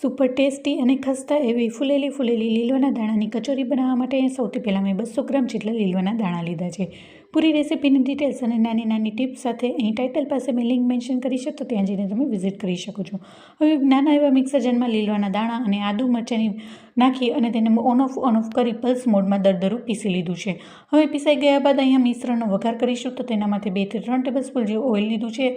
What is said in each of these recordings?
Super tasty અને ખસ્તા એવી ફૂલેલી ફૂલેલી લીલવાના દાણાની કચોરી બનાવવા માટે સૌથી પહેલાં મેં બસો ગ્રામ જેટલા લીલવાના દાણા લીધા છે. પૂરી રેસીપીની ડિટેલ્સ અને નાની નાની ટિપ્સ સાથે અહીં ટાઇટલ પાસે મેં લિંક મેન્શન કરી છે, તો ત્યાં જઈને તમે વિઝિટ કરી શકો છો. હવે નાના એવા મિક્સર જારમાં લીલવાના દાણા અને આદુ મરચાંની નાખી અને તેને ઓન ઓફ ઓન ઓફ કરી પલ્સ મોડમાં દરદરું પીસી લીધું છે. હવે પીસાઈ ગયા બાદ અહીંયા મિશ્રણનો વઘાર કરીશું, તો તેના માટે બેથી ત્રણ ટેબલ સ્પૂન જેવું ઓઇલ લીધું છે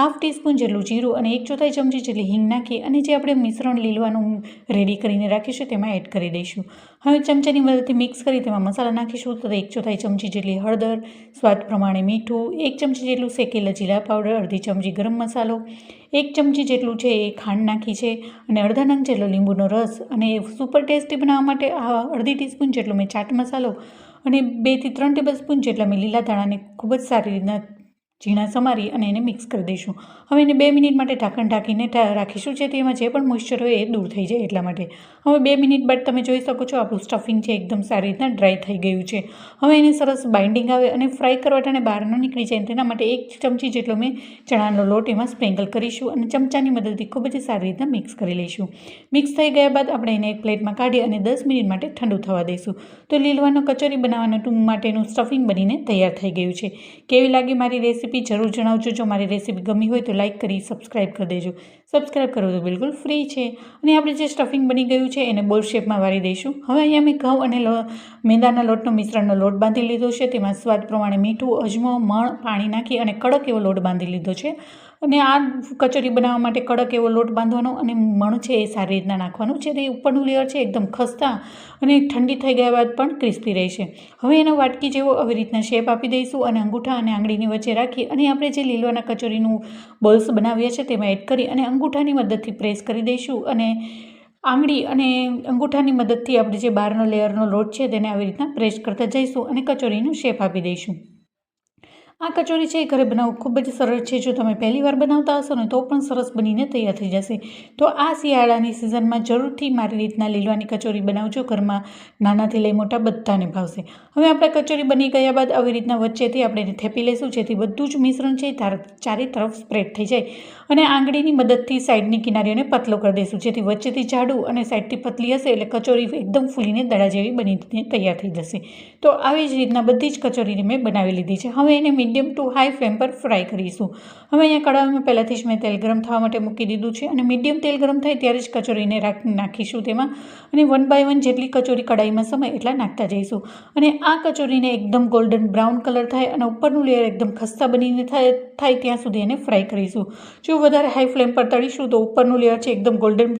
હાફ ટીસ્પૂન જેટલું જીરું અને એક ચોથાઈ ચમચી જેટલી હિંગ નાખી અને જે આપણે મિશ્રણ લીલવાનું રેડી કરીને રાખીશું, તેમાં એડ કરી દઈશું. હવે ચમચાની મદદથી મિક્સ કરી તેમાં મસાલા નાખીશું તો એક ચોથાઈ ચમચી જેટલી હળદર, સ્વાદ પ્રમાણે મીઠું, એક ચમચી જેટલું શેકેલા જીરા પાવડર, અડધી ચમચી ગરમ મસાલો, એક ચમચી જેટલું છે એ ખાંડ નાખી છે અને અડધા નંગ જેટલો લીંબુનો રસ અને સુપર ટેસ્ટી બનાવવા માટે આ અડધી ટીસ્પૂન જેટલો મેં ચાટ મસાલો અને બેથી ત્રણ ટેબલ સ્પૂન જેટલા મેં લીલા ધાણાને ખૂબ જ સારી રીતના ઝીણા સમારી અને એને મિક્સ કરી દઈશું. હવે એને બે મિનિટ માટે ઢાંકણ ઢાંકીને રાખીશું જેથી એમાં જે પણ મોઇશ્ચર હોય એ દૂર થઈ જાય એટલા માટે. હવે બે મિનિટ બાદ તમે જોઈ શકો છો આપણું સ્ટફિંગ છે એકદમ સારી રીતના ડ્રાય થઈ ગયું છે. હવે એને સરસ બાઇન્ડિંગ આવે અને ફ્રાય કરવા ટાણે બહાર ન નીકળી જાય તેના માટે એક ચમચી જેટલો મેં ચણાનો લોટ એમાં સ્પ્રિંકલ કરીશું અને ચમચાની મદદથી ખૂબ જ સારી રીતના મિક્સ કરી લઈશું. મિક્સ થઈ ગયા બાદ આપણે એને એક પ્લેટમાં કાઢી અને દસ મિનિટ માટે ઠંડુ થવા દઈશું. તો લીલવાનો કચોરી બનાવવાનું માટેનું સ્ટફિંગ બનીને તૈયાર થઈ ગયું છે. કેવી લાગી મારી રેસીપી જરૂર જણાવજો. જો મારી રેસીપી ગમી હોય તો લાઇક કરી સબસ્ક્રાઈબ કરી દેજો. સબસ્ક્રાઇબ કરવું તો બિલકુલ ફ્રી છે. અને આપણે જે સ્ટફિંગ બની ગયું છે, એને બોલ શેપમાં વાળી દઈશું. હવે અહીંયા મેં ઘઉં અને મેંદાના લોટનો મિશ્રણનો લોટ બાંધી લીધો છે. તેમાં સ્વાદ પ્રમાણે મીઠું, અજમો, મણ, પાણી નાખી અને કડક એવો લોટ બાંધી લીધો છે. અને આ કચોરી બનાવવા માટે કડક એવો લોટ બાંધવાનો અને મણ છે એ સારી રીતના નાખવાનું છે. તે ઉપરનું લેયર છે, એકદમ ખસ્તા અને ઠંડી થઈ ગયા બાદ પણ ક્રિસ્પી રહેશે. હવે એનો વાટકી જેવો આવી રીતના શેપ આપી દઈશું અને અંગૂઠા અને આંગળીની વચ્ચે રાખી અને આપણે જે લીલવાના કચોરીનું બોલ્સ બનાવ્યા છે તેમાં એડ કરી અને અંગૂઠાની મદદથી પ્રેસ કરી દઈશું અને આંગળી અને અંગૂઠાની મદદથી આપણે જે બહારનો લેયરનો લોટ છે તેને આવી રીતના પ્રેસ કરતા જઈશું અને કચોરીનો શેપ આપી દઈશું. આ કચોરી છે એ ઘરે બનાવવું ખૂબ જ સરળ છે. જો તમે પહેલી વાર બનાવતા હશો ને તો પણ સરસ બનીને તૈયાર થઈ જશે. તો આ શિયાળાની સિઝનમાં જરૂરથી મારી રીતના લીલવાની કચોરી બનાવજો. ઘરમાં નાનાથી લઈ મોટા બધાને ભાવશે. હવે આપણે કચોરી બની ગયા બાદ આવી રીતના વચ્ચેથી આપણે થેપી લઈશું, જેથી બધું જ મિશ્રણ છે ચારે તરફ સ્પ્રેડ થઈ જાય. અને આંગળીની મદદથી સાઈડની કિનારીઓને પતલો કરી દઈશું, જેથી વચ્ચેથી જાડું અને સાઈડથી પતલી હશે એટલે કચોરી એકદમ ફૂલીને દડા જેવી બનીને તૈયાર થઈ જશે. તો આવી જ રીતના બધી જ કચોરીને મેં બનાવી લીધી છે. હવે એને મીડિયમ ટુ હાઈ ફ્લેમ પર ફ્રાય કરીશું. હવે અહીંયા કડાઈમાં પહેલાંથી જ મેં તેલ ગરમ થવા માટે મૂકી દીધું છે અને મીડિયમ તેલ ગરમ થાય ત્યારે જ કચોરીને રાખી, નાખીશું તેમાં. અને વન બાય વન જેટલી કચોરી કડાઈમાં સમય એટલા નાખતા જઈશું. અને આ કચોરીને એકદમ ગોલ્ડન બ્રાઉન કલર થાય અને ઉપરનું લેયર એકદમ ખસ્તા બનીને થાય થાય ત્યાં સુધી એને ફ્રાય કરીશું. જો વધારે હાઈ ફ્લેમ પર તળીશું તો ઉપરનું લેયર છે એકદમ ગોલ્ડન